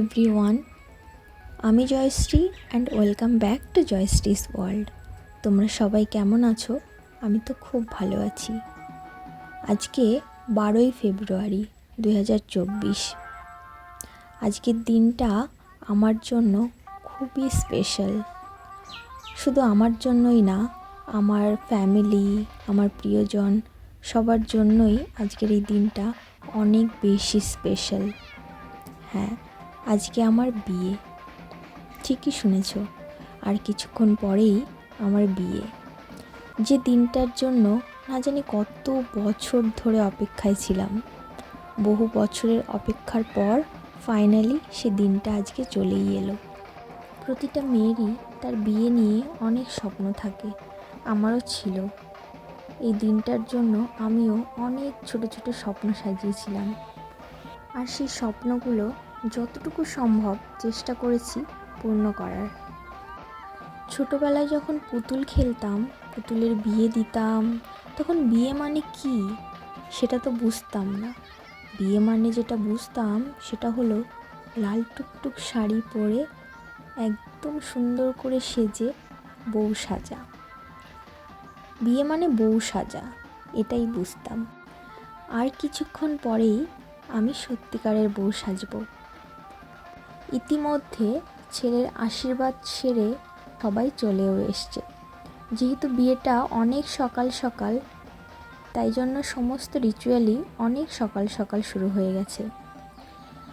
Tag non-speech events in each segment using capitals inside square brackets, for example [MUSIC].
Everyone আমি Jayashree and welcome back to Joyshree's world তোমরা সবাই কেমন আছো? আমি তো খুব ভালো আছি। আজকে বারোই ফেব্রুয়ারি দুই হাজার চব্বিশ। আজকের দিনটা আমার জন্য খুবই স্পেশাল শুধু আমার জন্যই না, আমার ফ্যামিলি আমার প্রিয়জন, সবার জন্যই আজকের এই দিনটা অনেক বেশি স্পেশাল হ্যাঁ আজকে আমার বিয়ে। ঠিকই শুনেছ, আর কিছুক্ষণ পরেই আমার বিয়ে। যে দিনটার জন্য না জানি কত বছর ধরে অপেক্ষায় ছিলাম। বহু বছরের অপেক্ষার পর ফাইনালি সে দিনটা আজকে চলেই এলো। প্রতিটা মেয়েরই তার বিয়ে নিয়ে অনেক স্বপ্ন থাকে, আমারও ছিল। এই দিনটার জন্য আমিও অনেক ছোট ছোট স্বপ্ন সাজিয়েছিলাম। আর সেই স্বপ্নগুলো যতটুকু সম্ভব চেষ্টা করেছি পূর্ণ করার। ছোটোবেলায় যখন পুতুল খেলতাম, পুতুলের বিয়ে দিতাম, তখন বিয়ে মানে কি সেটা তো বুঝতাম না। বিয়ে মানে যেটা বুঝতাম সেটা হলো লাল টুকটুক শাড়ি পরে একদম সুন্দর করে সেজে বউ সাজা। বিয়ে মানে বউ সাজা, এটাই বুঝতাম। আর কিছুক্ষণ পরেই আমি সত্যিকারের বউ সাজব। ইতিমধ্যে ছেলের আশীর্বাদ সেরে সবাই চলেও এসছে। যেহেতু বিয়েটা অনেক সকাল সকাল, তাই জন্য সমস্ত রিচুয়ালই অনেক সকাল সকাল শুরু হয়ে গেছে।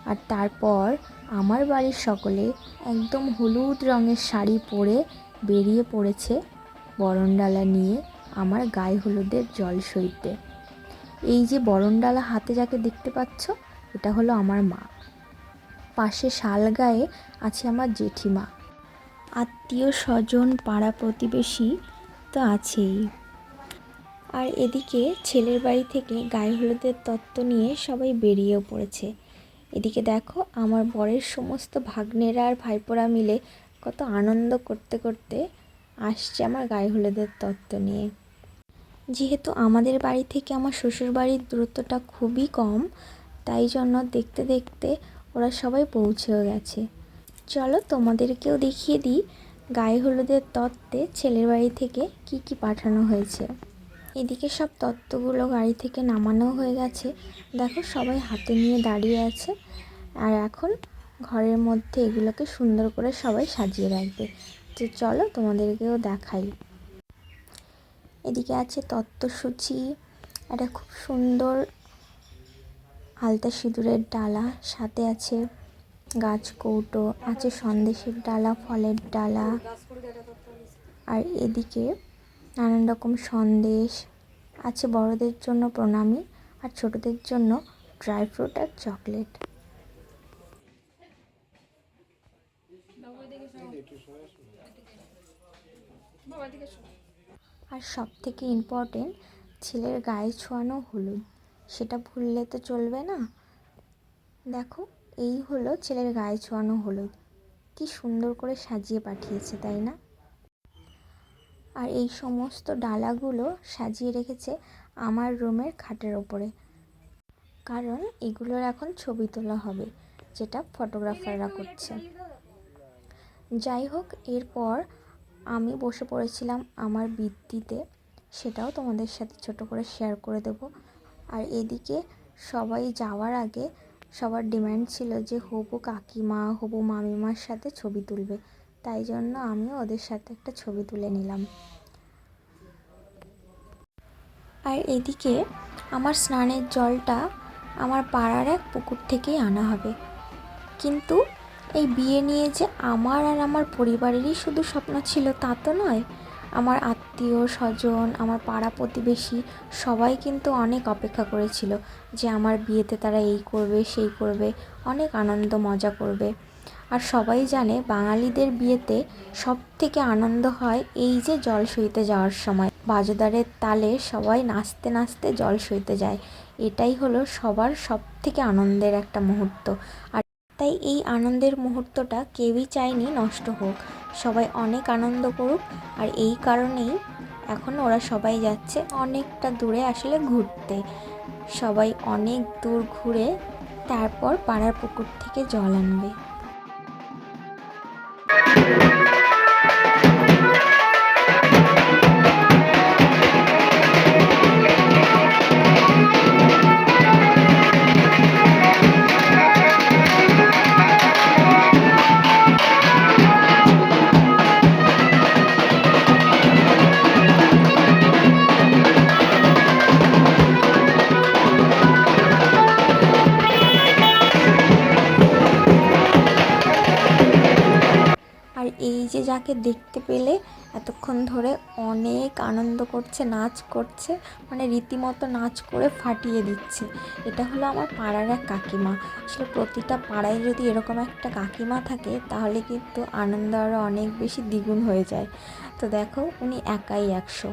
আর তারপর আমার বাড়ির সকলে একদম হলুদ রঙের শাড়ি পরে বেরিয়ে পড়েছে বরণডালা নিয়ে আমার গায়ে হলুদের জল সইতে। এই যে বরণডালা হাতে যাকে দেখতে পাচ্ছ, এটা হলো আমার মা। পাশে শাল গায়ে আছে আমার জেঠিমা। আত্মীয় স্বজন, পাড়া প্রতিবেশী তো আছেই। আর এদিকে ছেলের বাড়ি থেকে গায়ে হলুদের তত্ত্ব নিয়ে সবাই বেরিয়েও পড়েছে। এদিকে দেখো, আমার বরের সমস্ত ভাগ্নেরা আর ভাইপোরা মিলে কত আনন্দ করতে করতে আসছে আমার গায়ে হলুদের তত্ত্ব নিয়ে। যেহেতু আমাদের বাড়ি থেকে আমার শ্বশুর বাড়ির দূরত্বটা খুবই কম, তাই জন্য দেখতে দেখতে ওরা সবাই পৌঁছেও গেছে। চলো তোমাদেরকেও দেখিয়ে দিই গায়ে হলুদের তত্ত্বে ছেলের বাড়ি থেকে কি কি পাঠানো হয়েছে। এদিকে সব তত্ত্বগুলো গাড়ি থেকে নামানো হয়ে গেছে। দেখো সবাই হাতে নিয়ে দাঁড়িয়ে আছে। আর এখন ঘরের মধ্যে এগুলোকে সুন্দর করে সবাই সাজিয়ে রাখবে। তো চলো তোমাদেরকেও দেখাই। এদিকে আছে তত্ত্বসূচি। একটা খুব সুন্দর আলতা সিঁদুরের ডালা, সাথে আছে গাছ কৌটো, আছে সন্দেশের ডালা, ফলের ডালা। আর এদিকে নানান রকম সন্দেশ, আছে বড়দের জন্য প্রণামী আর ছোটদের জন্য ড্রাই ফ্রুট আর চকলেট। আর সব থেকে ইম্পর্টেন্ট ছেলের গায়ে ছোঁয়ানো হলুদ। সেটা ভুললে তো চলবে না। দেখো, এই হলো ছেলের গায়ে ছোঁয়ানো হলুদ। কি সুন্দর করে সাজিয়ে পাঠিয়েছে, তাই না? আর এই সমস্ত ডালাগুলো সাজিয়ে রেখেছে আমার রুমের খাটের ওপরে। কারণ এগুলোর এখন ছবি তোলা হবে, যেটা ফটোগ্রাফাররা করছে। যাই হোক, এরপর আমি বসে পড়েছিলাম আমার বৃত্তিতে। সেটাও তোমাদের সাথে ছোট করে শেয়ার করে দেব। আর এদিকে সবাই যাওয়ার আগে সবার ডিম্যান্ড ছিল যে হবু কাকিমা, হবু মামিমার সাথে ছবি তুলবে। তাই জন্য আমিও ওদের সাথে একটা ছবি তুলে নিলাম। আর এদিকে আমার স্নানের জলটা আমার পাড়ার এক পুকুর থেকেই আনা হবে। কিন্তু এই বিয়ে নিয়ে যে আমার আর আমার পরিবারেরই শুধু স্বপ্ন ছিল তা তো নয় আমার আত্মীয় স্বজন, আমার পাড়া প্রতিবেশী সবাই কিন্তু অনেক অপেক্ষা করেছিল যে আমার বিয়েতে তারা এই করবে, সেই করবে। অনেক আনন্দ, মজা করবে। আর সবাই জানে বাঙালিদের বিয়েতে সব থেকে আনন্দ হয় এই যে জল সইতে যাওয়ার সময়। বাজোদারের তালে সবাই নাচতে নাচতে জল সইতে যায়। এটাই হলো সবার সব থেকে আনন্দের একটা মুহূর্ত। আর তাই এই আনন্দের মুহূর্তটা কেউই চায়নি নষ্ট হোক। সবাই অনেক আনন্দ করুক, আর এই কারণেই এখন ওরা সবাই যাচ্ছে অনেকটা দূরে আসলে ঘুরতে। সবাই অনেক দূর ঘুরে তারপর পাড়ার পুকুর থেকে জল আনবে। যাকে দেখতে পেলে এতক্ষণ ধরে অনেক আনন্দ করছে, নাচ করছে মানে রীতিমতো নাচ করে ফাটিয়ে দিচ্ছে। এটা হলো আমার পাড়ার এক কাকিমা। আসলে প্রতিটা পাড়ায় যদি এরকম একটা কাকিমা থাকে, তাহলে কিন্তু আনন্দ আরও অনেক বেশি দ্বিগুণ হয়ে যায়। তো দেখো, উনি একাই একশো।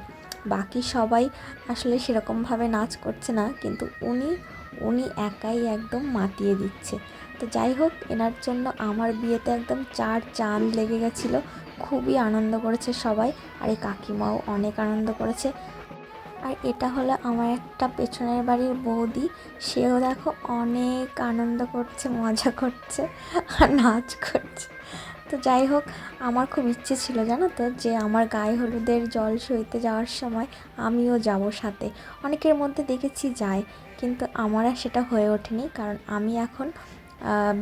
বাকি সবাই আসলে সেরকমভাবে নাচ করছে না, কিন্তু উনি উনি একাই একদম মাতিয়ে দিচ্ছে। তো যাই হোক, এনার জন্য আমার বিয়েতে একদম চার চাঁদ লেগে গেছিল। খুবই আনন্দ করেছে সবাই, আর এই কাকিমাও অনেক আনন্দ করেছে। আর এটা হলো আমার একটা পেছনের বাড়ির বৌদি, সেও দেখো অনেক আনন্দ করছে, মজা করছে, আর নাচ করছে। তো যাই হোক, আমার খুব ইচ্ছে ছিল জানো তো যে আমার গায়ে হলুদের জল সইতে যাওয়ার সময় আমিও যাব সাথে। অনেকের মধ্যে দেখেছি যায়, কিন্তু আমার আর সেটা হয়ে ওঠেনি, কারণ আমি এখন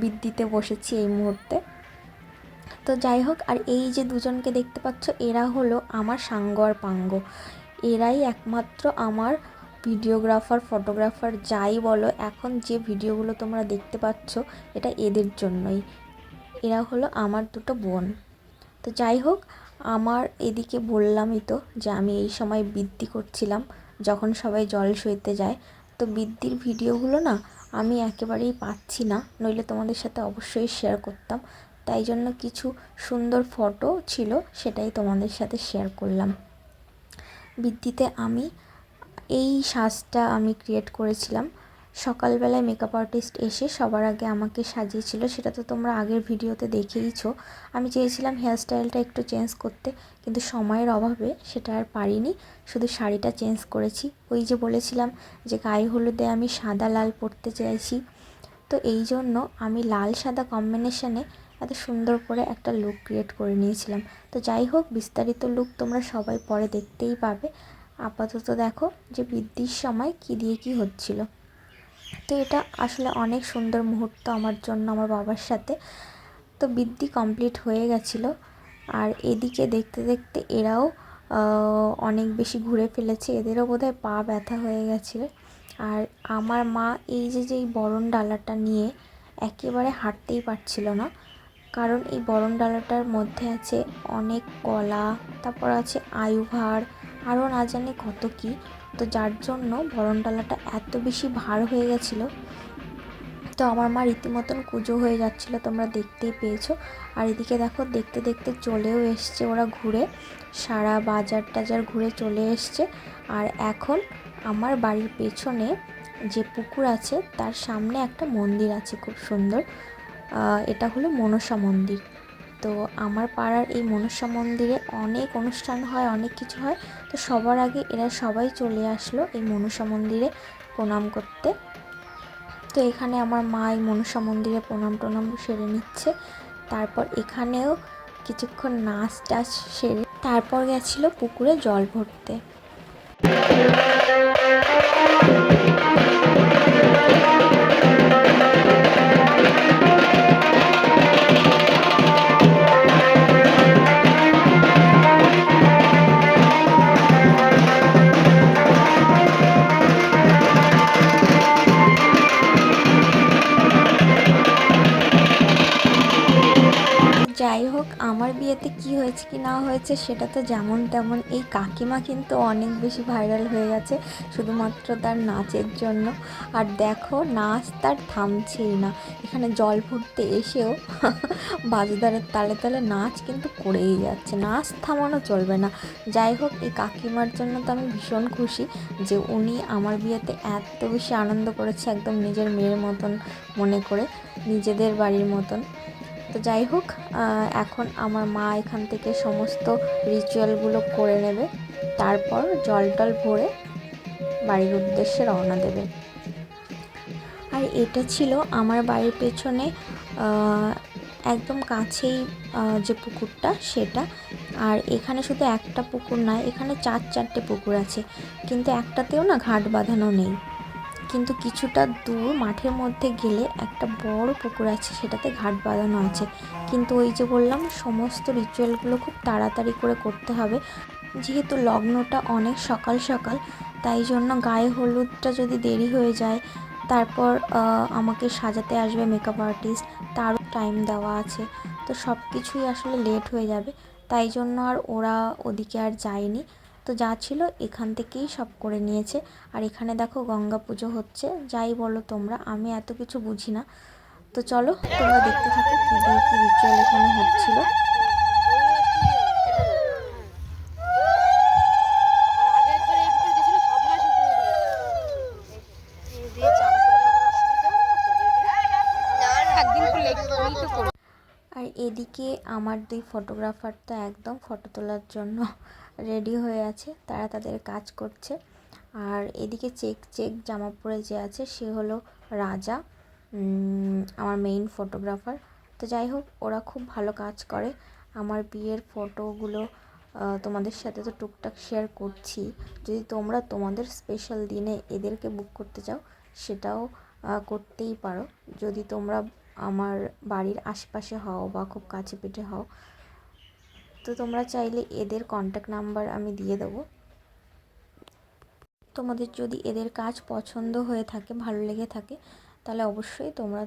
বিদ্যুতে বসেছি এই মুহূর্তে। তো যাই হোক, আর এই যে দুজনকে দেখতে পাচ্ছ, এরা হলো আমার সাঙ্গ আর পাঙ্গ। এরাই একমাত্র আমার ভিডিওগ্রাফার, ফটোগ্রাফার, যাই বলো, এখন যে ভিডিওগুলো তোমরা দেখতে পাচ্ছ, এটা এদের জন্যই। এরা হলো আমার দুটো বোন। তো যাই হোক, আমার এদিকে বললামই তো যে আমি এই সময় বৃদ্ধি করছিলাম, যখন সবাই জল সইতে যায়। তো বৃদ্ধির ভিডিওগুলো না আমি একেবারেই পাচ্ছি না, নইলে তোমাদের সাথে অবশ্যই শেয়ার করতাম। তাই জন্য কিছু সুন্দর ফটো ছিল, সেটাই তোমাদের সাথে শেয়ার করলাম। বৃদ্ধিতে আমি এই সাজটা আমি ক্রিয়েট করেছিলাম। সকালবেলায় মেকআপ আর্টিস্ট এসে সবার আগে আমাকে সাজিয়েছিল, সেটা তো তোমরা আগের ভিডিওতে দেখেইছো। আমি চেয়েছিলাম হেয়ারস্টাইলটা একটু চেঞ্জ করতে, কিন্তু সময়ের অভাবে সেটা আর পারিনি। শুধু শাড়িটা চেঞ্জ করেছি। ওই যে বলেছিলাম যে গায়ে হলুদে আমি সাদা লাল পরতে চাইছি। তো এই জন্য আমি লাল সাদা কম্বিনেশানে এত সুন্দর করে একটা লুক ক্রিয়েট করে নিয়েছিলাম। তো যাই হোক, বিস্তারিত লুক তোমরা সবাই পরে দেখতেই পাবে। আপাতত দেখো যে বৃদ্ধির সময় কী দিয়ে কী হচ্ছিল। তো এটা আসলে অনেক সুন্দর মুহূর্ত আমার জন্য আমার বাবার সাথে। তো বৃদ্ধি কমপ্লিট হয়ে গেছিল। আর এদিকে দেখতে দেখতে এরাও অনেক বেশি ঘুরে ফেলেছে। এদেরও বোধহয় পা ব্যথা হয়ে গেছিল আর আমার মা এই যে যে এই বরণ ডালাটা নিয়ে একেবারে হাঁটতেই পারছিল না। কারণ এই বরণ ডালাটার মধ্যে আছে অনেক কলা, তারপর আছে আয়ুভার, আরও না জানি কত কী। তো যার জন্য বরণ ডালাটা এত বেশি ভার হয়ে গেছিল। তো আমার মা রীতিমতন কুজো হয়ে যাচ্ছিল, তোমরা দেখতেই পেয়েছ। আর এদিকে দেখো, দেখতে দেখতে চলেও এসছে ওরা ঘুরে। সারা বাজার টাজার ঘুরে চলে এসছে। আর এখন আমার বাড়ির পেছনে যে পুকুর আছে, তার সামনে একটা মন্দির আছে খুব সুন্দর। এটা হলো মনসা মন্দির। তো আমার পাড়ার এই মনসা মন্দিরে অনেক অনুষ্ঠান হয়, অনেক কিছু হয়। তো সবার আগে এরা সবাই চলে আসলো এই মনসা মন্দিরে প্রণাম করতে। তো এখানে আমার মা এই মনসা মন্দিরে প্রণাম টনাম সেরে নিচ্ছে। তারপর এখানেও কিছুক্ষণ নাচ টাচ সেরে, তারপর গেছিল পুকুরে জল ভরতে। যাই হোক, আমার বিয়েতে কি হয়েছে কি না হয়েছে সেটা তো যেমন তেমন এই কাকিমা কিন্তু অনেক বেশি ভাইরাল হয়ে গেছে শুধুমাত্র তার নাচের জন্য। আর দেখো, নাচ তার থামছেই না। এখানে জল ফুটতে এসেও [LAUGHS] বাজুদারের তালে তালে নাচ কিন্তু করেই যাচ্ছে। নাচ থামানো চলবে না। যাই হোক, এই কাকিমার জন্য তো আমি ভীষণ খুশি যে উনি আমার বিয়েতে এত বেশি আনন্দ করেছে একদম নিজের মেয়ের মতন মনে করে, নিজেদের বাড়ির মতন। তো যাই হোক এখন আমার মা এখান থেকে সমস্ত রিচুয়ালগুলো করে নেবে। তারপর জল টল ভরে বাড়ির উদ্দেশ্যে রওনা দেবে। আর এটা ছিল আমার বাড়ির পেছনে একদম কাছেই যে পুকুরটা, সেটা। আর এখানে শুধু একটা পুকুর নয়, এখানে চার চারটে পুকুর আছে। কিন্তু একটাতেও না ঘাট বাঁধানো নেই। কিন্তু কিছুটা দূর মাঠের মধ্যে গেলে একটা বড় পুকুর আছে, সেটাতে ঘাট বাঁধানো আছে। কিন্তু ওই যে বললাম, সমস্ত রিচুয়ালগুলো খুব তাড়াতাড়ি করে করতে হবে। যেহেতু লগ্নটা অনেক সকাল সকাল, তাই জন্য গায়ে হলুদটা যদি দেরি হয়ে যায়, তারপর আমাকে সাজাতে আসবে মেকআপ আর্টিস্ট তারও টাইম দেওয়া আছে। তো সব কিছুই আসলে লেট হয়ে যাবে, তাই জন্য আর ওরা ওদিকে আর যায়নি। তো যা ছিল এখান থেকেই সব করে নিয়েছে। আর এখানে দেখো গঙ্গা পুজো হচ্ছে। যাই বলো তোমরা, আমি এত কিছু বুঝি না। তো চলো, তোমরা দেখতে থাকো কী দিয়ে কী রিচুয়াল এখানে হচ্ছিল। আর এদিকে আমার দুই ফটোগ্রাফার তো একদম ফটো তোলার জন্য রেডি হয়ে আছে, তারা তাদের কাজ করছে। আর এদিকে চেক চেক জামা পরে যে আছে, সে হলো রাজা আমার মেইন ফটোগ্রাফার তো যাই হোক, ওরা খুব ভালো কাজ করে। আমার বিয়ের ফটোগুলো তোমাদের সাথে তো টুকটাক শেয়ার করছি। যদি তোমরা তোমাদের স্পেশাল দিনে এদেরকে বুক করতে চাও, সেটাও করতেই পারো। যদি তোমরা আমার বাড়ির আশেপাশে হও বা খুব কাছে পিঠে হও তো তোমরা চাইলে এদের কন্ট্যাক্ট নাম্বার আমি দিয়ে দেবো। তোমাদের যদি এদের কাজ পছন্দ হয়ে থাকে, ভালো লেগে থাকে, তাহলে অবশ্যই তোমরা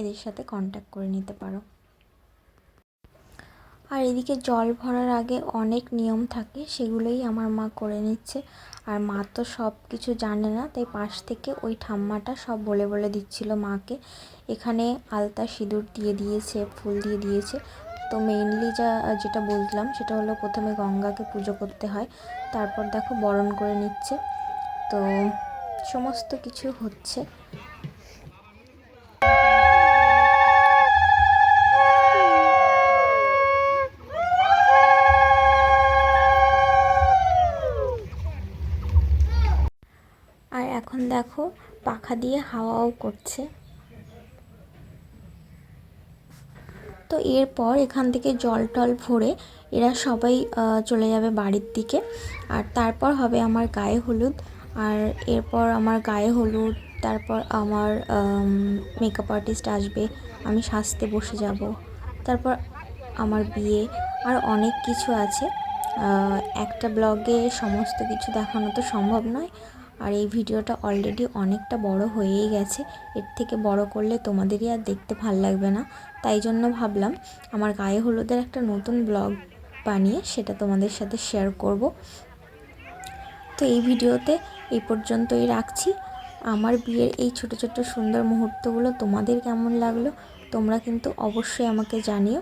এদের সাথে কন্ট্যাক্ট করে নিতে পারো। আর এদিকে জল ভরার আগে অনেক নিয়ম থাকে, সেগুলোই আমার মা করে নিচ্ছে। আর মা তো সব কিছু জানে না, তাই পাশ থেকে ওই ঠাম্মাটা সব বলে বলে দিচ্ছিল মাকে। এখানে আলতা সিঁদুর দিয়ে দিয়েছে, ফুল দিয়ে দিয়েছে তো মেইনলি যা যেটা বললাম সেটা হলো প্রথমে গঙ্গাকে পুজো করতে হয়, তারপর দেখো বরণ করে নিচ্ছে। তো সমস্ত কিছু হচ্ছে। আর এখন দেখো পাখা দিয়ে হাওয়াও করছে। এরপর এখান থেকে জল টল ভরে এরা সবাই চলে যাবে বাড়ির দিকে। আর তারপর হবে আমার গায়ে হলুদ। আর এরপর আমার গায়ে হলুদ, তারপর আমার মেকআপ আর্টিস্ট আসবে, আমি সাজতে বসে যাব। তারপর আমার বিয়ে, আর অনেক কিছু আছে। একটা ব্লগে সমস্ত কিছু দেখানো তো সম্ভব নয়। আর এই ভিডিওটা অলরেডি অনেকটা বড় হয়েই গেছে। এর থেকে বড় করলে তোমাদেরই আর দেখতে ভালো লাগবে না। তাই জন্য ভাবলাম আমার গায়ে হলুদের একটা নতুন ব্লগ বানিয়ে সেটা তোমাদের সাথে শেয়ার করব। তো এই ভিডিওতে এই পর্যন্তই রাখছি। আমার বিয়ের এই ছোট ছোট সুন্দর মুহূর্তগুলো তোমাদের কেমন লাগল তোমরা কিন্তু অবশ্যই আমাকে জানিও।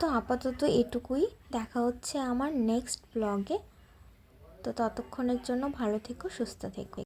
তো আপাতত এটুকুই। দেখা হচ্ছে আমার নেক্সট ব্লগে তো ততক্ষণের জন্য ভালো থেকো সুস্থ থেকো।